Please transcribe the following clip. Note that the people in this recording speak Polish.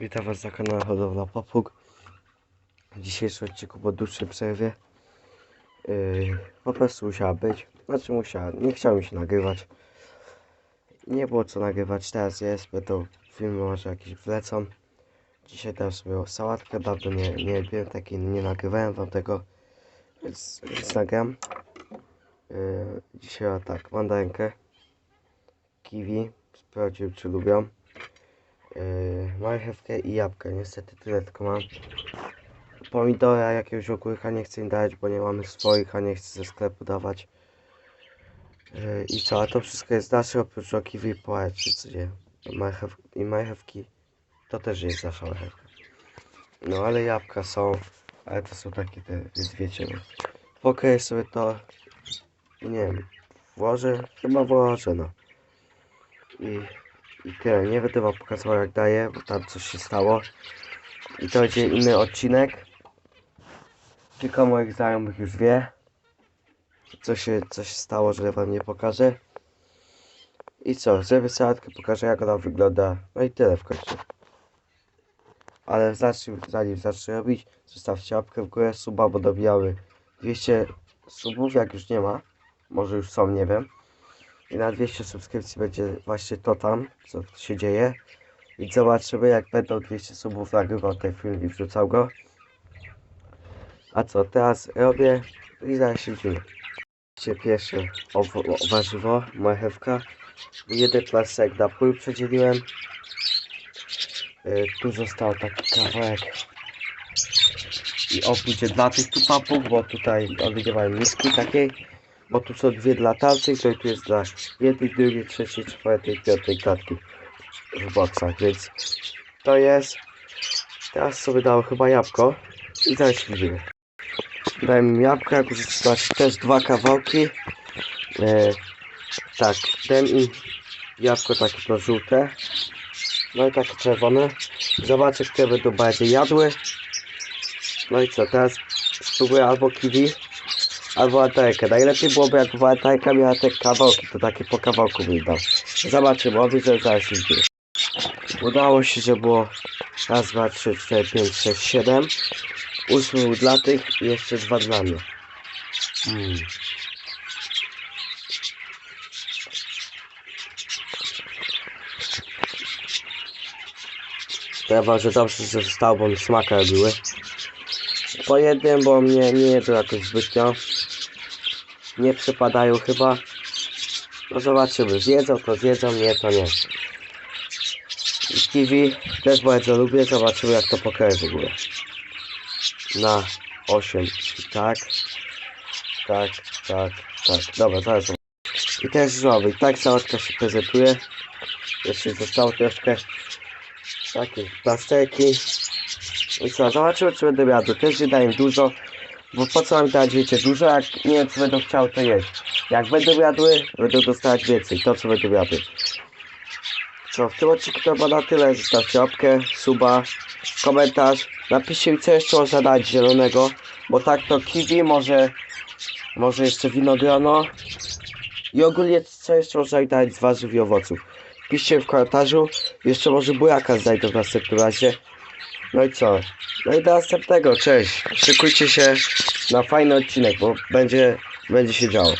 Witam Was na kanale Hodowla Papug. W dzisiejszym po dłuższej przerwie yy, po prostu musiała być. Znaczy musiała, nie chciałem się nagrywać. Nie było co nagrywać, teraz jest, będą filmy może jakieś wlecą. Dzisiaj też sobie sałatkę, dawno nie, nie robiłem takiej, nie nagrywałem wam tego, więc, więc nagram. Yy, dzisiaj tak, mandarynkę, kiwi, sprawdził czy lubią. Marchewkę i jabłkę. Niestety tyle tylko mam. Pomidora jakiegoś ogórka nie chcę im dać, bo nie mamy swoich, a nie chcę ze sklepu dawać. Yy, I co, a to wszystko jest nasze oprócz o kiwi i połeczki, co nie? Marchew I marchewki to też jest nasza marchewka. No ale jabłka są, ale to są takie te, więc wiecie. No. Pokryję sobie to i nie wiem, włożę, chyba włożę no. I i tyle, nie będę wam pokazywał jak daję, bo tam coś się stało. I to będzie inny odcinek. Kilka moich znajomych już wie. Co się, co się stało, że wam nie pokażę. I co, zrobię sałatkę, pokażę jak ona wygląda. No i tyle w końcu. Ale zacznij, zanim zacznę robić, zostawcie łapkę w górę, suba, bo dobijały 200 subów, jak już nie ma. Może już są, nie wiem. I na 200 subskrypcji będzie właśnie to tam, co się dzieje. I zobaczymy, jak będą 200 subów nagrywał ten film i wrzucał go. A co teraz robię i zaraz się. Oczywiście Pierwsze owo- o- warzywo, marchewka. Jeden plasek na pół przedzieliłem. Yy, tu został taki kawałek. I oprócz dla tych tu papug, bo tutaj one nie mają miski takiej. Bo tu są dwie dla tamtych, to i tu jest dla jednej, drugiej, trzeciej, czwartej, piątej klatki w boksach, więc to jest. Teraz sobie dało chyba jabłko i zaraz widzimy. Dałem im jabłko, jak już znaczy też dwa kawałki. E, tak, dałem im jabłko takie to żółte. No i takie czerwone. Zobaczę, które będą bardziej jadły. No i co, teraz spróbuję albo kiwi, albo atajkę. Najlepiej byłoby jak atajka miała te kawałki, to takie po kawałku bym dał. Zobaczymy, on że zaraz dzieje. Udało się, że było raz, dwa, trzy, cztery, pięć, sześć, siedem. Ósmy był dla tych i jeszcze dwa dla mnie. Mm. Trzeba, że dobrze, że zostało, bo mi smaka robiły. Po jednym, bo mnie nie jedzą jakoś zbytnio. Nie przepadają chyba. No zobaczymy, zjedzą to zjedzą, nie to nie. I kiwi też bardzo lubię, zobaczymy jak to pokroję w ogóle. Na 8. I tak. Tak, tak, tak. Dobra, zaraz. I też znowu, i tak sałatka się prezentuje. Jeszcze zostało troszkę takie plasterki. I co, zobaczymy czy będę jadł. Też daję dużo, bo po co mam dać wiecie dużo, jak nie wiem co będą chciały to jeść. Jak będą jadły, będą dostawać więcej, to co będą jadły. Co, w tym odcinku to chyba na tyle. Zostawcie łapkę, suba, komentarz. Napiszcie mi co jeszcze można dać zielonego, bo tak to kiwi, może, może jeszcze winogrono. I ogólnie co jeszcze można dać z warzyw i owoców. Piszcie w komentarzu, jeszcze może bujaka znajdę w następnym razie. No i co? No i do następnego, cześć. Szykujcie się na fajny odcinek, bo będzie, będzie się działo.